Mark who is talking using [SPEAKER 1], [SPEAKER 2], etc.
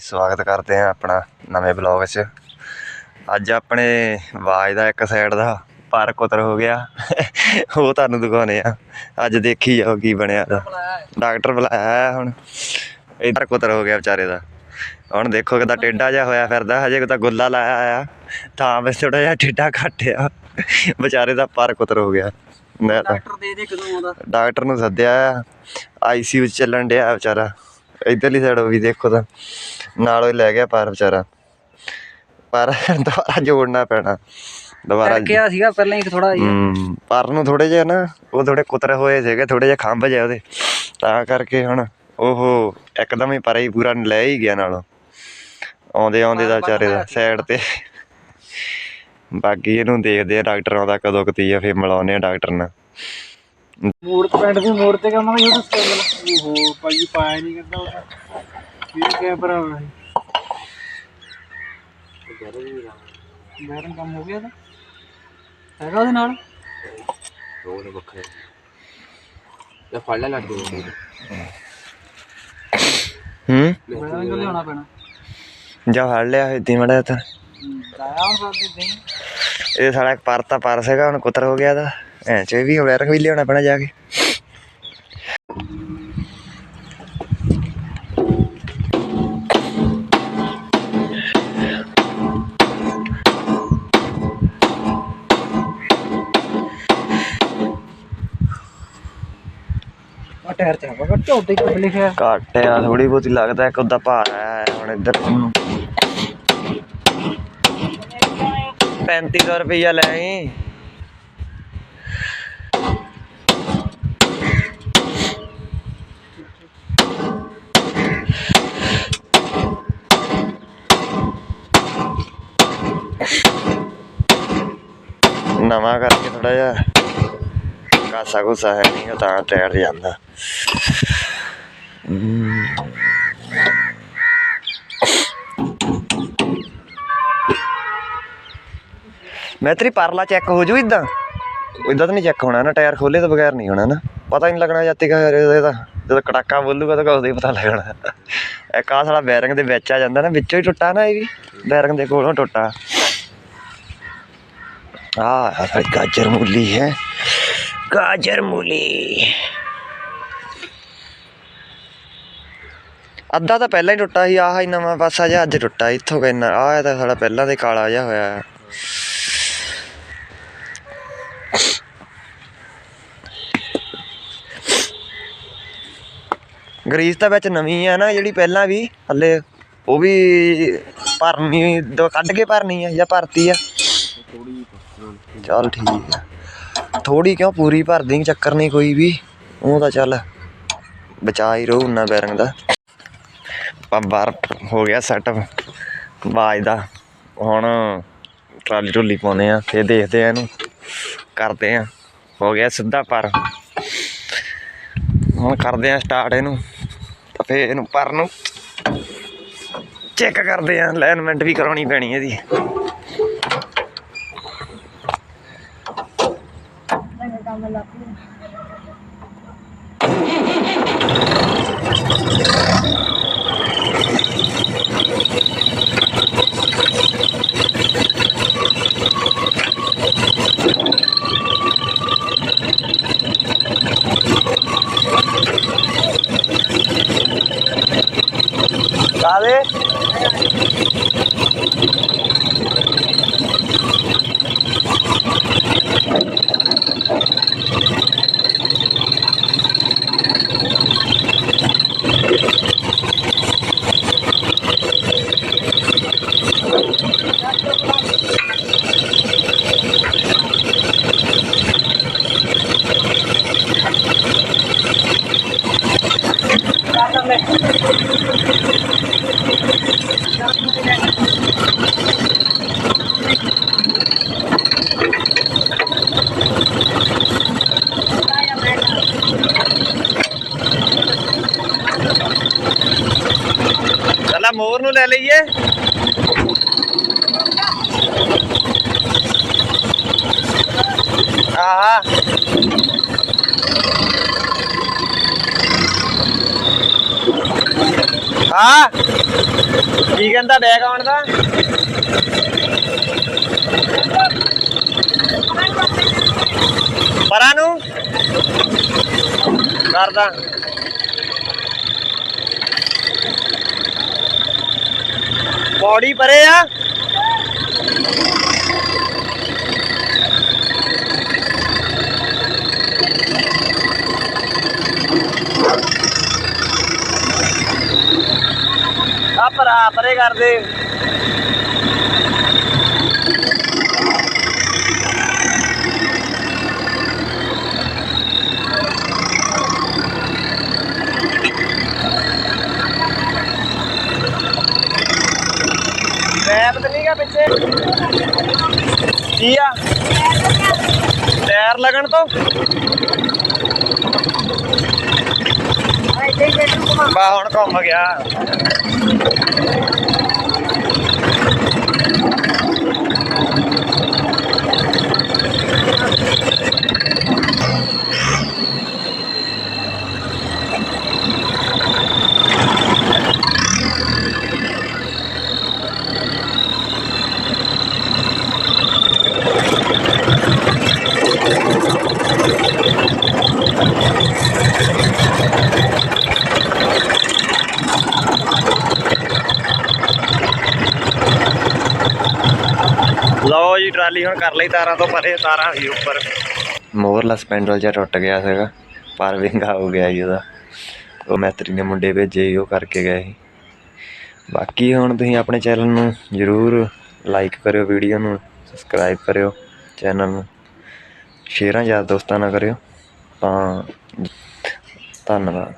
[SPEAKER 1] ਸਵਾਗਤ ਕਰਦੇ ਹਾਂ ਆਪਣਾ ਨਵੇਂ ਬਲੌਗ 'ਚ ਅੱਜ ਆਪਣੇ ਆਵਾਜ਼ ਦਾ ਇੱਕ ਸਾਈਡ ਦਾ ਪਰ ਕੁਤਰ ਹੋ ਗਿਆ। ਉਹ ਤੁਹਾਨੂੰ ਦਿਖਾਉਣੇ ਆ ਅੱਜ ਦੇਖੀ ਜਾਓ ਕੀ ਬਣਿਆ ਦਾ ਡਾਕਟਰ ਬੁਲਾਇਆ ਹੁਣ। ਇਧਰ ਕੁਤਰ ਹੋ ਗਿਆ ਵਿਚਾਰੇ ਦਾ। ਹੁਣ ਦੇਖੋ ਕਿਦਾਂ ਟੇਢਾ ਜਿਹਾ ਹੋਇਆ ਫਿਰਦਾ। ਹਜੇ ਤਾਂ ਗੁੱਲਾ ਲਾਇਆ ਆ ਤਾਂ ਬਸ ਥੋੜਾ ਜਿਹਾ ਟੇਢਾ ਘੱਟ ਆ ਵਿਚਾਰੇ ਦਾ ਪਰ ਕੁਤਰ ਹੋ ਗਿਆ।
[SPEAKER 2] ਡਾਕਟਰ ਦੇ ਦੇ ਕਦੋਂ ਆਉਂਦਾ?
[SPEAKER 1] ਡਾਕਟਰ ਨੂੰ ਸੱਦਿਆ ਆ। ਆਈਸੀਯੂ ਚੱਲਣ ਡਿਆ ਵਿਚਾਰਾ। ਇਧਰਲੀ ਸਾਈਡ ਵੀ ਦੇਖੋ ਤਾਂ ਨਾਲੋਂ ਹੀ ਲੈ ਗਿਆ ਪਰ ਵਿਚਾਰਾ। ਪਰ ਦੁਬਾਰਾ ਜੋੜਨਾ ਪੈਣਾ। ਦੁਬਾਰਾ
[SPEAKER 2] ਕਿਹਾ ਸੀਗਾ ਪਹਿਲਾਂ ਹੀ ਥੋੜਾ ਜਿਹਾ।
[SPEAKER 1] ਪਰ ਨੂੰ ਥੋੜੇ ਜਿਹਾ ਨਾ ਉਹ ਥੋੜੇ ਕੁਤਰੇ ਹੋਏ ਸੀਗੇ ਥੋੜੇ ਜਿਹਾ ਖੰਭ ਜਿਹਾ ਉਹਦੇ। ਤਾਂ ਕਰਕੇ ਹੁਣ ਉਹ ਇੱਕਦਮ ਹੀ ਪਰ ਹੀ ਪੂਰਾ ਲੈ ਹੀ ਗਿਆ ਨਾਲੋਂ। ਆਉਂਦੇ ਆਉਂਦੇ ਦਾ ਵਿਚਾਰੇ ਦਾ ਸਾਈਡ ਤੇ। ਬਾਕੀ ਇਹਨੂੰ ਦੇਖਦੇ ਆ ਡਾਕਟਰ ਆਉਂਦਾ ਕਦੋਂ ਕਤੀ ਆ ਫਿਰ ਮਿਲਾਉਂਦੇ ਆ ਡਾਕਟਰ ਨਾਲ।
[SPEAKER 2] ਮੋੜ ਤੇ ਪਿੰਡ ਦੀ ਮੋੜ ਤੇ ਕਹਿੰਦਾ ਯੂਟਿਊਬ ਸਕੈਂਡਲ ਓਹੋ ਭਾਈ ਪਾਇਆ ਨਹੀਂ ਕਹਿੰਦਾ ਉਹ ਕੀ ਕਹਿ ਭਰਾ? ਬੈਰਨ ਕੰਮ ਹੋ ਗਿਆ ਤਾਂ। ਹੈਗਾ ਉਹਦੇ ਨਾਲ?
[SPEAKER 3] ਰੋਜ਼ ਵੱਖਰੇ। ਜਾਂ ਫੜ ਲੈ ਲੱਗ ਗਏ
[SPEAKER 1] ਹੂੰ?
[SPEAKER 2] ਬੈਰਨ ਕੋ ਲਿਆਉਣਾ ਪੈਣਾ?
[SPEAKER 1] ਜਾ ਫੜ ਲਿਆ ਇਦਾਂ ਮੜਾ ਤਾਂ
[SPEAKER 2] ਹੁਣ ਸਾਡੀ
[SPEAKER 1] ਇਹ ਸਾਲਾ ਇੱਕ ਪਰ ਤਾਂ ਪਰ ਸੀਗਾ ਹੁਣ ਕੁਤਰ ਹੋ ਗਿਆ ਦਾ ਐ ਚ ਵੀ ਵੈਰਕ ਵੀ ਲਿਆਉਣਾ ਪੈਣਾ ਜਾ ਕੇ।
[SPEAKER 2] ਟਾਇਰ ਤੇ ਉੱਤੇ ਲਿਖਿਆ।
[SPEAKER 1] ਘੱਟ ਆ ਥੋੜੀ ਬਹੁਤੀ ਲੱਗਦਾ ਇੱਕ ਉਹਦਾ ਭਾਰ ਆ ਹੁਣ ਇੱਧਰ ਨੂੰ 3500 ਰੁਪਈਆ ਲੈ ਆਈ। ਨਵਾਂ ਕਰਕੇ ਥੋੜਾ ਜਿਹਾ ਕਾਸਾ ਗੁੱਸਾ ਹੈ ਨਹੀਂ ਤਾਂ ਟਾਇਰ ਜਾਂਦਾ। ਮੈਂ ਤੇਰੀ ਪਰਲਾ ਚੈੱਕ ਹੋ ਜੂ ਇਦਾਂ। ਇਦਾਂ ਤਾਂ ਨਹੀਂ ਚੈੱਕ ਹੋਣਾ ਨਾ, ਟਾਇਰ ਖੋਲੇ ਤੋਂ ਬਗੈਰ ਨਹੀਂ ਹੋਣਾ ਨਾ। ਪਤਾ ਹੀ ਨਹੀਂ ਲੱਗਣਾ ਜਦ ਤੱਕ ਇਹਦਾ ਜਦੋਂ ਕੜਾਕਾ ਬੋਲੂਗਾ ਤਾਂ ਉਦੋਂ ਹੀ ਪਤਾ ਲੱਗਣਾ। ਇਹ ਆਹ ਸਾਲਾ ਬੈਰਿੰਗ ਦੇ ਵਿੱਚ ਆ ਜਾਂਦਾ ਨਾ, ਵਿੱਚੋਂ ਹੀ ਟੁੱਟਾ ਨਾ ਇਹ ਵੀ। ਬੈਰਿੰਗ ਦੇ ਕੋਲੋਂ ਟੁੱਟਾ। ਆਹ ਆ ਗਾਜਰ ਮੂਲੀ ਹੈ। ਗਾਜਰ ਅੱਧਾ ਤਾਂ ਪਹਿਲਾਂ ਹੀ ਟੁੱਟਾ ਸੀ, ਆਹ ਹੀ ਨਵਾਂ ਪਾਸਾ ਜਿਹਾ ਅੱਜ ਟੁੱਟਾ, ਇੱਥੋਂ ਕਿੰਨਾ ਆਹ ਤਾਂ ਸਾਲਾ ਪਹਿਲਾਂ ਤੇ ਕਾਲਾ ਜਿਹਾ ਹੋਇਆ। ਗਰੀਸ ਤਾਂ ਵਿੱਚ ਨਵੀਂ ਆ ਨਾ, ਜਿਹੜੀ ਪਹਿਲਾਂ ਵੀ, ਹੱਲੇ ਉਹ ਵੀ ਭਰਨੀ ਕੱਢ ਕੇ ਭਰਨੀ ਆ ਜਾਂ ਭਰਤੀ ਆ। ਚੱਲ ਠੀਕ ਆ। ਥੋੜੀ ਕਿਉਂ ਪੂਰੀ ਭਰ ਦੇਂਗੇ ਚੱਕਰ ਨਹੀਂ ਕੋਈ ਵੀ। ਉਹ ਤਾਂ ਚੱਲ ਬਚਾ ਹੀ ਰਹੂ ਨਾ ਬੈਰਿੰਗ ਦਾ। ਬਾਹਰ ਹੋ ਗਿਆ ਸੈਟਅਪ ਬਾਜ ਦਾ। ਹੁਣ ਟਰਾਲੀ ਢੁੱਲੀ ਪਾਉਨੇ ਆ, ਫੇਰ ਦੇਖਦੇ ਆ ਇਹਨੂੰ। ਕਰਦੇ ਆ। ਹੋ ਗਿਆ ਸਿੱਧਾ ਪਰ। ਹੁਣ ਕਰਦੇ ਆ ਸਟਾਰਟ ਇਹਨੂੰ। ਤਾਂ ਫੇਰ ਇਹਨੂੰ ਪਰ ਨੂੰ ਚੈੱਕ ਕਰਦੇ ਆ। ਅਲਾਈਨਮੈਂਟ ਵੀ ਕਰਾਉਣੀ ਪੈਣੀ ਇਹਦੀ। ਕਾਦੇ ਚੱਲਾ ਮੋਰ ਨੂੰ ਲੈ ਲਈਏ। ਆਹਾ। ਹਾਂ ਕੀ ਕਹਿੰਦਾ ਬੈਗ ਆਉਣ ਦਾ? ਪਰਾਂ ਨੂੰ। ਕਰਦਾ। ਪੌੜੀ ਪਰੇ ਆ। ਆ ਪਰਾ ਪਰੇ ਕਰਦੇ ਦੇ ਪੈਪ ਤੇ ਨਹੀਂਗਾ ਪਿੱਛੇ ਕੀ ਆ? ਟਾਇਰ ਲੱਗਣ ਤੋਂ? ਬਾ ਹੁਣ ਘੁੰਮ ਗਿਆ। ਲਓ ਜੀ ਟਰਾਲੀ ਹੁਣ ਕਰ ਲਈ ਤਾਰਾਂ ਤੋਂ ਪਰੇ ਤਾਰਾਂ ਹੀ ਉੱਪਰ। ਮੋਹਰਲਾ ਸਪੈਂਡਲ ਜਿਹਾ ਟੁੱਟ ਗਿਆ ਸੀਗਾ ਪਰ ਵਿੰਗਾ ਹੋ ਗਿਆ ਜੀ ਉਹਦਾ। ਉਹ ਮੈਤਰੀ ਨੇ ਮੁੰਡੇ ਭੇਜੇ ਸੀ, ਉਹ ਕਰਕੇ ਗਏ ਸੀ। ਬਾਕੀ ਹੁਣ ਤੁਸੀਂ ਆਪਣੇ ਚੈਨਲ ਨੂੰ ਜਰੂਰ ਲਾਈਕ ਕਰਿਓ ਵੀਡੀਓ ਨੂੰ। ਸਬਸਕ੍ਰਾਈਬ ਕਰਿਓ ਚੈਨਲ ਨੂੰ ਸ਼ੇਅਰਾਂ ਯਾਰ ਦੋਸਤਾਂ ਨਾਲ ਕਰਿਓ ਤਾਂ ਧੰਨਵਾਦ।